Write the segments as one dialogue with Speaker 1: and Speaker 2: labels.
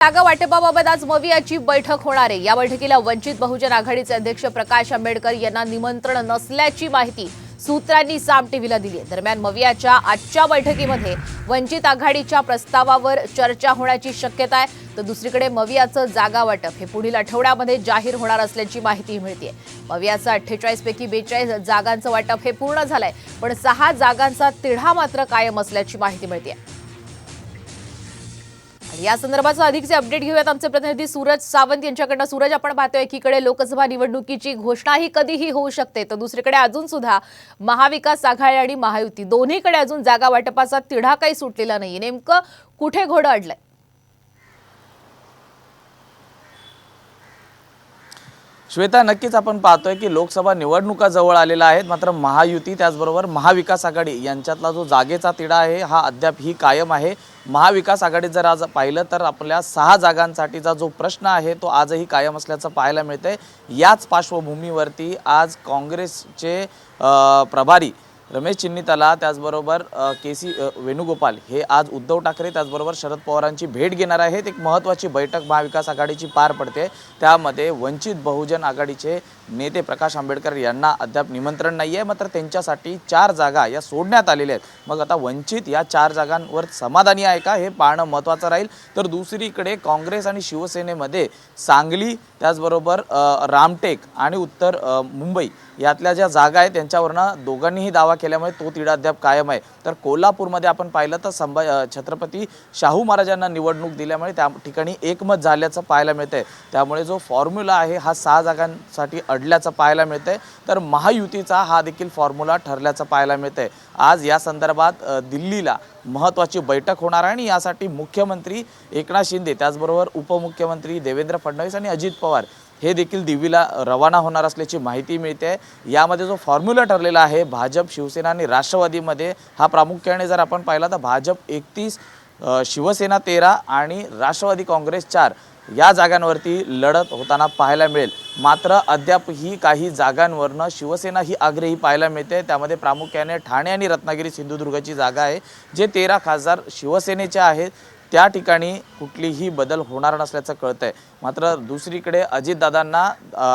Speaker 1: जागा वाटपाबाबत आज मवियाची बैठक होणार आहे. या बैठकीला वंचित बहुजन आघाडीचे अध्यक्ष प्रकाश आंबेडकर यांना निमंत्रण नसल्याची माहिती सूत्रांनी साम टीव्हीला दिली आहे. दरम्यान मवियाच्या आजच्या बैठकीमध्ये वंचित आघाडीच्या प्रस्तावावर चर्चा होण्याची शक्यता आहे. तर दुसरीकडे मवियाचं जागा वाटप हे पुढील आठवड्यामध्ये जाहीर होणार असल्याची माहिती मिळते मवियाचं अठ्ठेचाळीस पैकी बेचाळीस जागांचं वाटप हे पूर्ण झालंय पण सहा जागांचा तिढा मात्र कायम असल्याची माहिती मिळते आणि या संदर्भाचं अधिकचे अपडेट घेऊयात आमचे प्रतिनिधी सूरज सावंत यांच्याकडनं. सूरज आपण पाहतोय एकीकडे लोकसभा निवडणुकीची घोषणाही कधीही होऊ शकते तर दुसरीकडे अजून सुद्धा महाविकास आघाडी आणि महायुती दोन्हीकडे अजून जागा वाटपाचा तिढा काही सुटलेला नाही नेमकं कुठे घोडं अडलंय?
Speaker 2: श्वेता नक्कीच आपण पाहतोय की लोकसभा निवडणुका जवळ आलेल्या आहेत. मात्र महायुती त्याचबरोबर महाविकास आघाडी यांच्यातला जो जागेचा तिढा आहे हा अद्याप ही कायम आहे. महाविकास आघाडीत जर आज पाहिलं तर आपल्या सहा जागांसाठीचा जो प्रश्न आहे तो आजही कायम असल्याचं पाहायला मिळतंय. याच पार्श्वभूमीवरती आज काँग्रेसचे प्रभारी रमेश चिन्नीताला त्याचबरोबर के सी वेणुगोपाल हे आज उद्धव ठाकरे त्याचबरोबर शरद पवारांची भेट घेणार आहेत. एक महत्त्वाची बैठक महाविकास आघाडीची पार पडते. त्यामध्ये वंचित बहुजन आघाडीचे नेते प्रकाश आंबेडकर यांना अद्याप निमंत्रण नाही आहे मात्र त्यांच्यासाठी चार जागा या सोडण्यात आलेल्या आहेत. मग आता वंचित या चार जागांवर समाधानी आहे का? हे पाहणं महत्त्वाचं राहील. तर दुसरीकडे काँग्रेस आणि शिवसेनेमध्ये सांगली त्याचबरोबर रामटेक आणि उत्तर मुंबई यातल्या ज्या जागा आहेत त्यांच्यावरनं दोघांनीही दावा केल्यामुळे तो तिढा अद्याप कायम आहे. तर कोल्हापूरमध्ये आपण पाहिलं तर संभा छत्रपती शाहू महाराजांना निवडणूक दिल्यामुळे त्या ठिकाणी एकमत झाल्याचं पाहायला मिळतंय. त्यामुळे जो फॉर्म्युला आहे हा सहा जागांसाठी अडल्याचं पाहायला मिळतंय. तर महायुतीचा हा देखील फॉर्म्युला ठरल्याचं पाहायला मिळतंय. आज या संदर्भात दिल्लीला महत्त्वाची बैठक होणार आहे आणि यासाठी मुख्यमंत्री एकनाथ शिंदे त्याचबरोबर उपमुख्यमंत्री देवेंद्र फडणवीस आणि अजित पवार हे देखील दिवीला रवाना होणार असल्याची माहिती मिळते. यामध्ये जो फॉर्म्युला ठरलेला आहे भाजप शिवसेना आणि राष्ट्रवादीमध्ये हा प्रामुख्याने जर आपण पाहिला तर भाजप एकतीस शिवसेना तेरा आणि राष्ट्रवादी काँग्रेस चार या जागांवरती लढत होताना पाहायला मिळेल. मात्र अद्याप ही काही जागांवरनं शिवसेना ही आग्रही पाहायला मिळते. त्यामध्ये प्रामुख्याने ठाणे आणि रत्नागिरी सिंधुदुर्गची जागा आहे जे तेरा खासदार शिवसेनेचे आहेत. त्या ठिकाणी कुठलीही बदल होणार नसल्याचं कळतं आहे मात्र दुसरीकडे अजितदादांना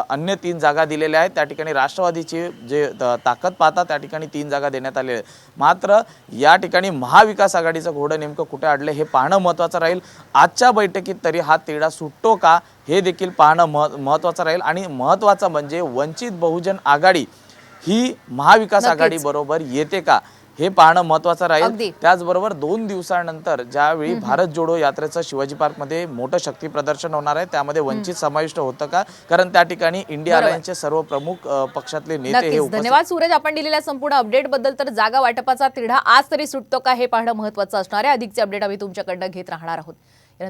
Speaker 2: अन्य तीन जागा दिलेल्या आहेत. त्या ठिकाणी राष्ट्रवादीची जे ताकद पाहता त्या ठिकाणी तीन जागा देण्यात आलेल्या आहेत. मात्र या ठिकाणी महाविकास आघाडीचं घोडं नेमकं कुठे अडलं हे पाहणं महत्त्वाचं राहील. आजच्या बैठकीत तरी हा तिढा सुटतो का हे देखील पाहणं मह महत्त्वाचं राहील. आणि महत्त्वाचं म्हणजे वंचित बहुजन आघाडी ही महाविकास
Speaker 1: नक्कीच.
Speaker 2: आघाडी बरोबर येते का? हे पाहणं महत्त्वाचं राहील. त्याचबरोबर दोन दिवसानंतर ज्यावेळी भारत जोडो यात्रेचं शिवाजी पार्कमध्ये मोठं शक्ती प्रदर्शन होणार आहे त्यामध्ये वंचित समाविष्ट होतं का? कारण त्या ठिकाणी इंडिया. अलायन्सचे सर्व प्रमुख पक्षातले नेते हे
Speaker 1: धन्यवाद सूरज आपण दिलेल्या संपूर्ण अपडेटबद्दल तर जागा वाटपाचा तिढा आज तरी सुटतो का हे पाहणं महत्वाचं असणार आहे. अधिकचे अपडेट आम्ही तुमच्याकडनं घेत राहणार आहोत.